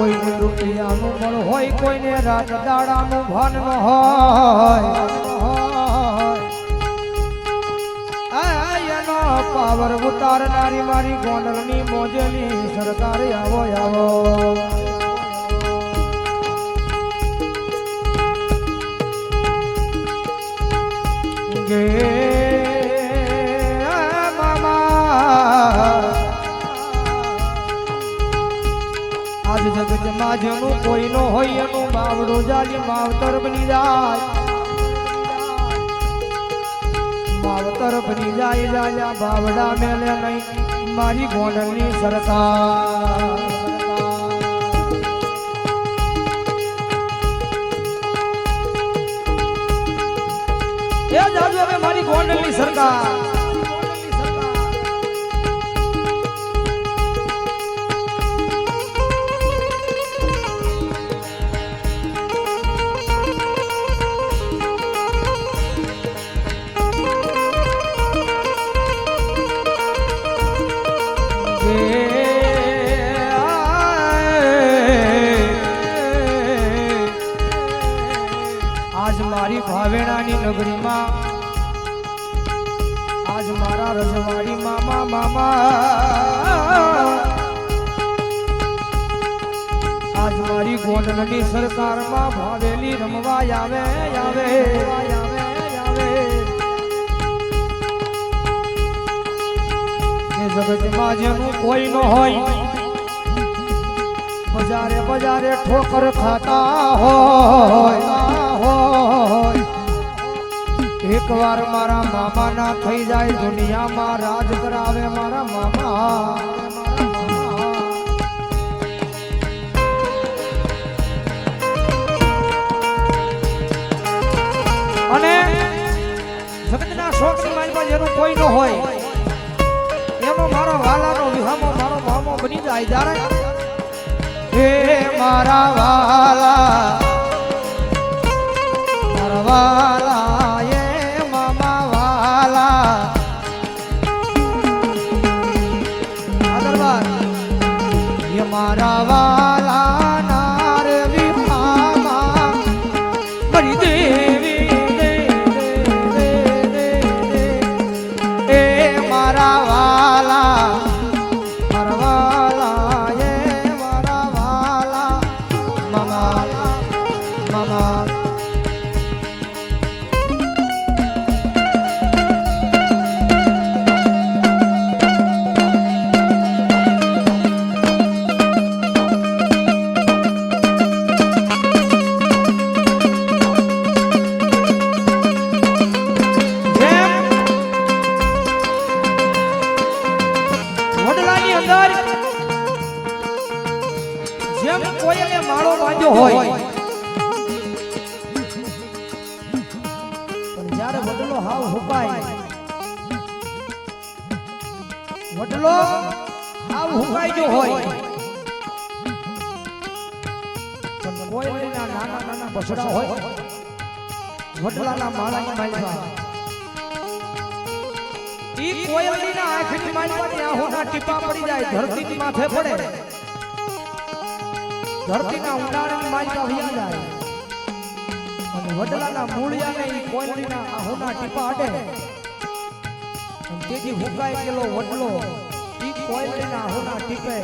કોઈને રૂપિયાનું મળ હોય, કોઈને રાજદાડાનું ભાન ન હોય. પાવર ઉતારનારી મારી ગોંડલની મોજેલી સરકાર આવો આવો. આજ જગતમાં જેનું કોઈ નો હોય, એનું બાવડું જાલી માવતર બની જાય. માવતર બની જાય જાલ્યા બાવડા મેલે નહીં, મારી ગોંડલની સરકાર. એ જાજુ હવે મારી ગોંડલની સરકાર. ભાવેણાની નગરીમાં. આજ મારા રજવાડી મામા મામા. આજ મારી ગોંડલની સરકારમાં ભાવેલી રમવા આવે આવે જગતમાં જેનું કોઈ ન હોય, બજારે બજારે ઠોકર ખાતા હોય હોય. એકવાર મારા મામા ના થઈ જાય, દુનિયામાં રાજ કરાવે મારા મામા. અને જગતના શોખની માલમાં જેનું કોઈ ન હોય. એનો મારો વાલાનો વિહામો, મારો મામો બની જાય જ્યારે. હે મારા વાલા, મારા મારા વાલા નાર વિહામા મારી દેવી એ મારા વાલા મારા વાલા, એ મારા વાલા. મામા જેમ કોયલે માળો બાંધ્યો હોય. પણ જ્યારે વડલો હાવ હુપાય વડલો હાવ હુકાઈ ગયો હોય. પણ કોયલીના નાના નાના બસડા હોય, વડલાના માળાની માલવા ઈ કોયલની આંખની ત્યાં હોના ટીપા પડી જાય, ધરતીની માથે પડે. ધરતીના ઊંડાણની માલકા વયા જાય. અને વડલાના મૂળિયાને ઈ કોયલના આહોના ટીપા અડે. તેથી હુકાય ગયેલો વડલો ઈ કોયલના આહોના ટીપે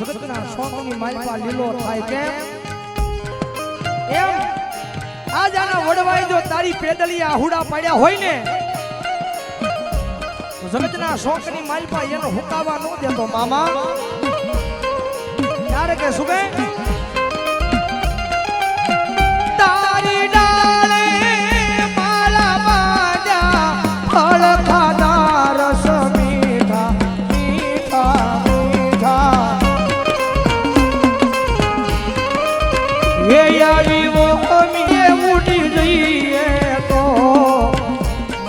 જગતના શોખની માલકા લીલો થાય કે એમ? આજ આના વડવાઈ જો તારી પેદલી આહુડા પડ્યા હોય ને જગતના શોખની માલપા એનો હુકાવા ન દેતો, મામા. ત્યારે કે સુબે તારી ડાળે માળા બાંધ્યા, ફળ તો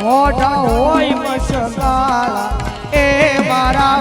મોઢા હોય મસલાલા એ મારા